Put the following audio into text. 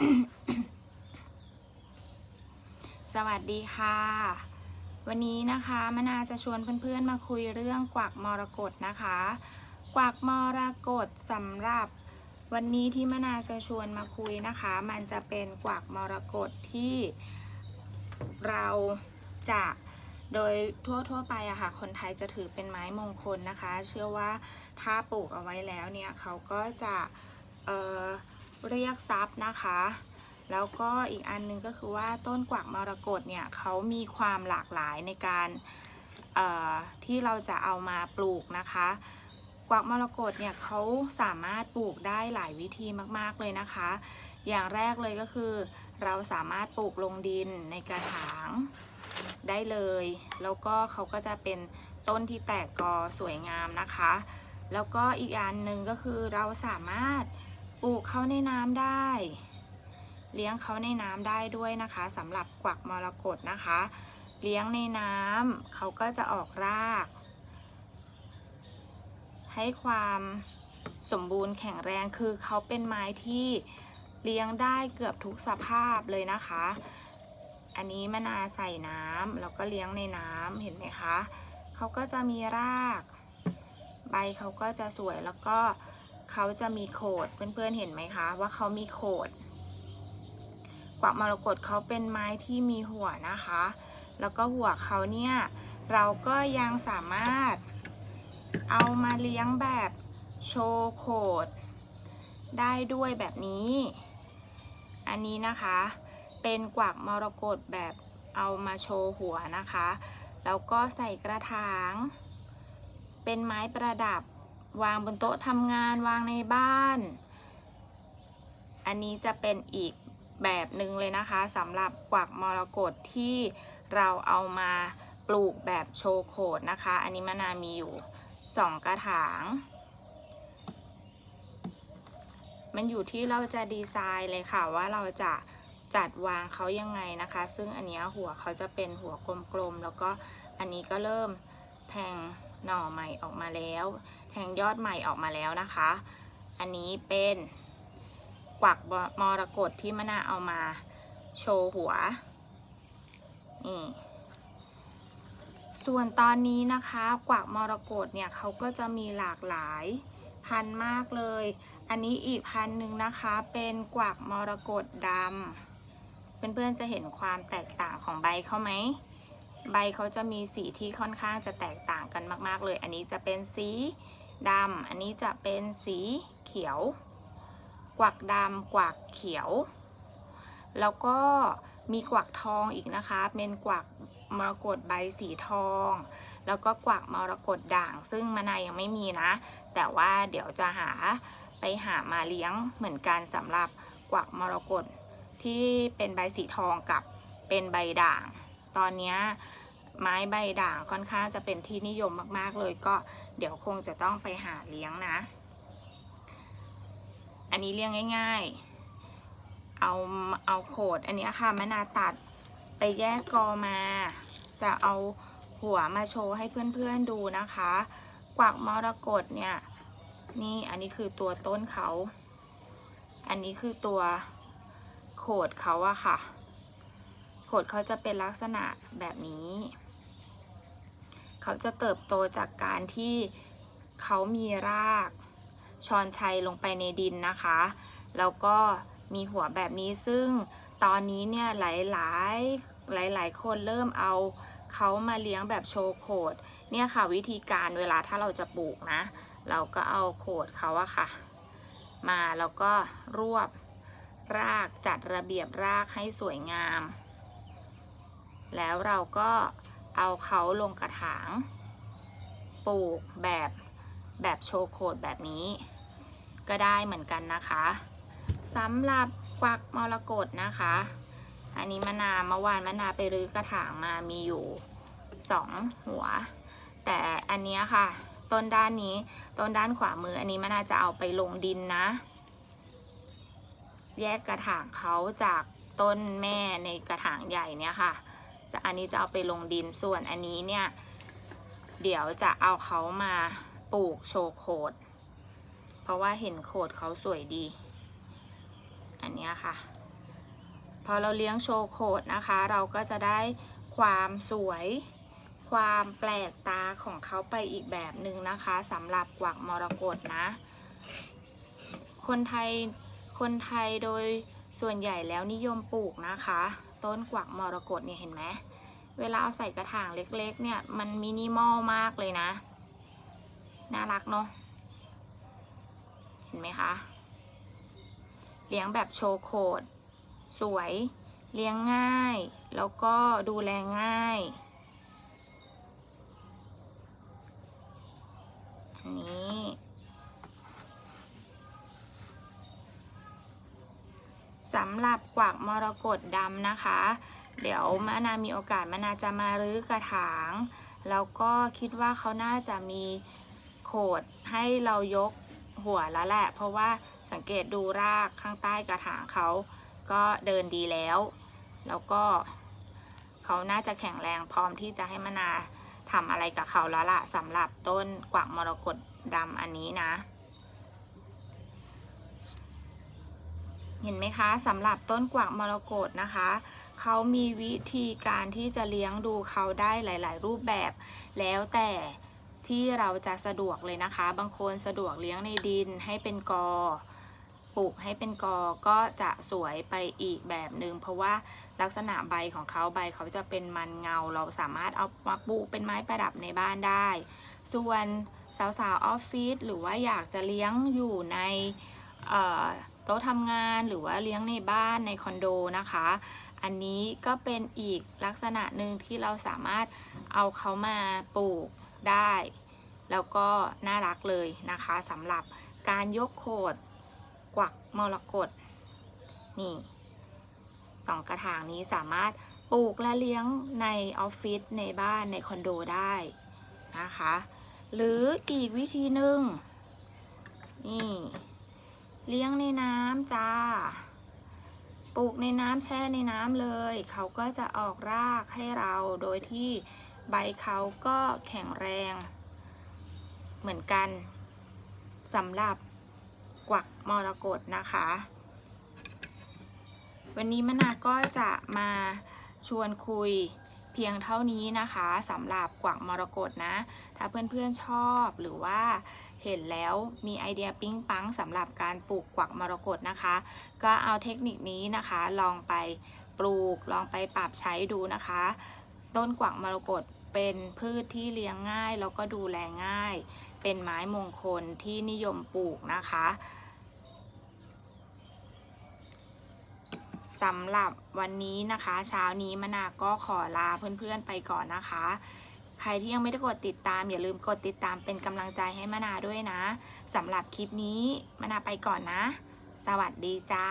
สวัสดีค่ะ วันนี้นะคะมนาจะชวนเพื่อนๆมาคุยเรื่องกวักมรกตนะคะ กวักมรกตสำหรับวันนี้ที่มนาจะชวนมาคุยนะคะ มันจะเป็นกวักมรกตที่เราจะโดยทั่วๆไปอะค่ะ คนไทยจะถือเป็นไม้มงคลนะคะ เชื่อว่าถ้าปลูกเอาไว้แล้วเนี่ยเขาก็จะเอ่อ เรียกทรัพย์นะคะ แล้วก็อีกอันหนึงก็คือว่าต้นกวักมรกตเนี่ยเขามีความหลากหลายในการที่เราจะเอามาปลูกนะคะ กวักมรกตเนี่ยเขาสามารถปลูกได้หลายวิธีมากๆเลยนะคะ อย่างแรกเลยก็คือ เราสามารถปลูกลงดินในกระถางได้เลย แล้วก็เขาก็จะเป็นต้นที่แตกกอสวยงามนะคะ แล้วก็อีกอันหนึ่งก็คือเราสามารถ ปลูกเขาในน้ำได้ เลี้ยงเขาในน้ำได้ด้วยนะคะสำหรับกวักมรกตนะคะ เลี้ยงในน้ำเขาก็จะออกราก ให้ความสมบูรณ์แข็งแรงคือเขาเป็นไม้ที่เลี้ยงได้เกือบทุกสภาพเลยนะคะ อันนี้มะนาใส่น้ำแล้วก็เลี้ยงในน้ำเห็นไหมคะ เขาก็จะมีราก ใบเขาก็จะสวยแล้วก็ เขาจะมีโขดเพื่อนๆเห็นไหมคะ ว่าเขามีโขดกวักมรกตเขาเป็นไม้ที่มีหัวนะคะ แล้วก็หัวเขาเนี่ยเราก็ยังสามารถเอามาเลี้ยงแบบโชว์โขดได้ด้วยแบบนี้ อันนี้นะคะ เป็นกวักมรกตแบบเอามาโชว์หัวนะคะ แล้วก็ใส่กระถาง เป็นไม้ประดับ วางบนโต๊ะทำงานวางในบ้าน อันนี้จะเป็นอีกแบบหนึ่งเลยนะคะสำหรับกวักมรกตที่เราเอามาปลูกแบบโชว์โขดนะคะ อันนี้มะนามีอยู่สองกระถาง มันอยู่ที่เราจะดีไซน์เลยค่ะว่าเราจะจัดวางเขายังไงนะคะ ซึ่งอันนี้หัวเขาจะเป็นหัวกลมๆ แล้วก็อันนี้ก็เริ่มแทง หน่อใหม่ออกมาแล้ว แทงยอดใหม่ออกมาแล้วนะคะ อันนี้เป็นกวักมรกตที่มะนาวเอามาโชว์หัวนี่ส่วนตอนนี้นะคะกวักมรกตเนี่ยเขาก็จะมีหลากหลายพันมากเลย อันนี้อีกพันหนึ่งนะคะ เป็นกวักมรกตดำเพื่อนๆจะเห็นความแตกต่างของใบเขาไหม ใบเขาจะมีสีที่ค่อนข้างจะแตกต่างกันมาก ๆ เลย อันนี้จะเป็นสีดำ อันนี้จะเป็นสีเขียว กวักดำกวักเขียว แล้วก็มีกวักทองอีกนะคะ เป็นกวักมรกตใบสีทอง แล้วก็กวักมรกตด่าง ซึ่งมะนาวยังไม่มีนะ แต่ว่าเดี๋ยวจะหาไปหามาเลี้ยงเหมือนกันสำหรับกวักมรกตที่เป็นใบสีทองกับเป็นใบด่าง ตอนนี้ไม้ใบด่างค่อนข้างจะเป็นที่นิยมมากๆเลยก็เดี๋ยวคงจะต้องไปหาเลี้ยงนะ อันนี้เลี้ยงง่าย ๆ เอาเอาโขดอันนี้ค่ะมะนาตัดไปแยกกอมา จะเอาหัวมาโชว์ให้เพื่อนๆดูนะคะ กวักมรกตเนี่ย นี่อันนี้คือตัวต้นเขา อันนี้คือตัวโขดเขาอะค่ะ ขดเขาจะเป็นลักษณะแบบนี้ เขาจะเติบโตจากการที่เขามีรากชอนชัยลงไปในดินนะคะ แล้วก็มีหัวแบบนี้ซึ่งตอนนี้เนี่ยหลายหลายหลายหลายคนเริ่มเอาเขามาเลี้ยงแบบโชว์โขดเนี่ยค่ะวิธีการเวลาถ้าเราจะปลูกนะ เราก็เอาโขดเขาอะค่ะ มาแล้วก็รวบรากจัดระเบียบรากให้สวยงาม แล้วเราก็เอาเขาลงกระถาง ปลูกแบบแบบโชว์โขดแบบนี้ ก็ได้เหมือนกันนะคะสำหรับกวักมรกตนะคะ อันนี้มะนาวเมื่อวานมะนาวไปรื้อกระถางมามีอยู่สองหัว แต่อันนี้ค่ะ ต้นด้านนี้ต้นด้านขวามืออันนี้มะนาวจะเอาไปลงดินนะ แยกกระถางเขาจากต้นแม่ในกระถางใหญ่เนี่ยค่ะ จะอันนี้จะเอาไปลงดินส่วนอันนี้เนี่ย เดี๋ยวจะเอาเขามาปลูกโชว์โคดเพราะว่าเห็นโคดเขาสวยดี อันนี้ค่ะ พอเราเลี้ยงโชว์โคดนะคะ เราก็จะได้ความสวยความแปลกตาของเขาไปอีกแบบหนึ่งนะคะสำหรับกวักมรกตนะ คนไทยคนไทยโดยส่วนใหญ่แล้วนิยมปลูกนะคะ ต้นกวักมรกตเนี่ยเห็นไหมเวลาเอาใส่กระถางเล็ก ๆ เนี่ยมันมินิมอลมากเลยนะ น่ารักเนาะเห็นไหมคะ เลี้ยงแบบโชว์โคดสวย เลี้ยงง่าย แล้วก็ดูแลง่าย อันนี้ สำหรับกวักมรกตดำนะคะ เดี๋ยวมะนามีโอกาสมะนาจะมารื้อกระถาง แล้วก็คิดว่าเขาน่าจะมีโขดให้เรายกหัวแล้วแหละ เพราะว่าสังเกตดูรากข้างใต้กระถางเขาก็เดินดีแล้ว แล้วก็เขาน่าจะแข็งแรงพร้อมที่จะให้มะนาทำอะไรกับเขาแล้วล่ะสำหรับต้นกวักมรกตดำอันนี้นะ เห็นไหมคะสำหรับต้นกวักมรกตนะคะเขามีวิธีการที่จะเลี้ยงดูเขาได้หลาย ๆ รูปแบบ แล้วแต่ที่เราจะสะดวกเลยนะคะ บางคนสะดวกเลี้ยงในดินให้เป็นกอปลูกให้เป็นกอก็จะสวยไปอีกแบบหนึ่งเพราะว่าลักษณะใบของเขาใบเขาจะเป็นมันเงา เราสามารถเอามาปลูกเป็นไม้ประดับในบ้านได้ ส่วนสาวๆออฟฟิศหรือว่าอยากจะเลี้ยงอยู่ในเอ่อ ต๊ะทำงานหรือว่าเลี้ยงในบ้านในคอนโดนะคะ อันนี้ก็เป็นอีกลักษณะหนึ่งที่เราสามารถเอาเขามาปลูกได้ แล้วก็น่ารักเลยนะคะสำหรับการยกโขดกวักมรกตนี่สองกระถางนี้สามารถปลูกและเลี้ยงในออฟฟิศในบ้านในคอนโดได้นะคะ หรืออีกวิธีหนึ่งนี่ เลี้ยงในน้ำจ้า ปลูกในน้ำแช่ในน้ำเลย เขาก็จะออกรากให้เราโดยที่ใบเขาก็แข็งแรง เหมือนกันสำหรับกวักมรกตนะคะ วันนี้มะนาก็จะมาชวนคุย เพียงเท่านี้นะคะสำหรับกวักมรกตนะ ถ้าเพื่อนๆชอบหรือว่าเห็นแล้วมีไอเดียปิ๊งปังสำหรับการปลูกกวักมรกตนะคะ ก็เอาเทคนิคนี้นะคะ ลองไปปลูกลองไปปรับใช้ดูนะคะ ต้นกวักมรกตเป็นพืชที่เลี้ยงง่ายแล้วก็ดูแลง่าย เป็นไม้มงคลที่นิยมปลูกนะคะ สำหรับวันนี้นะคะ เช้านี้มะนาก็ขอลาเพื่อนๆไปก่อนนะคะ ใครที่ยังไม่ได้กดติดตาม อย่าลืมกดติดตามเป็นกำลังใจให้มะนาด้วยนะสำหรับคลิปนี้มะนาไปก่อนนะ สวัสดีจ้า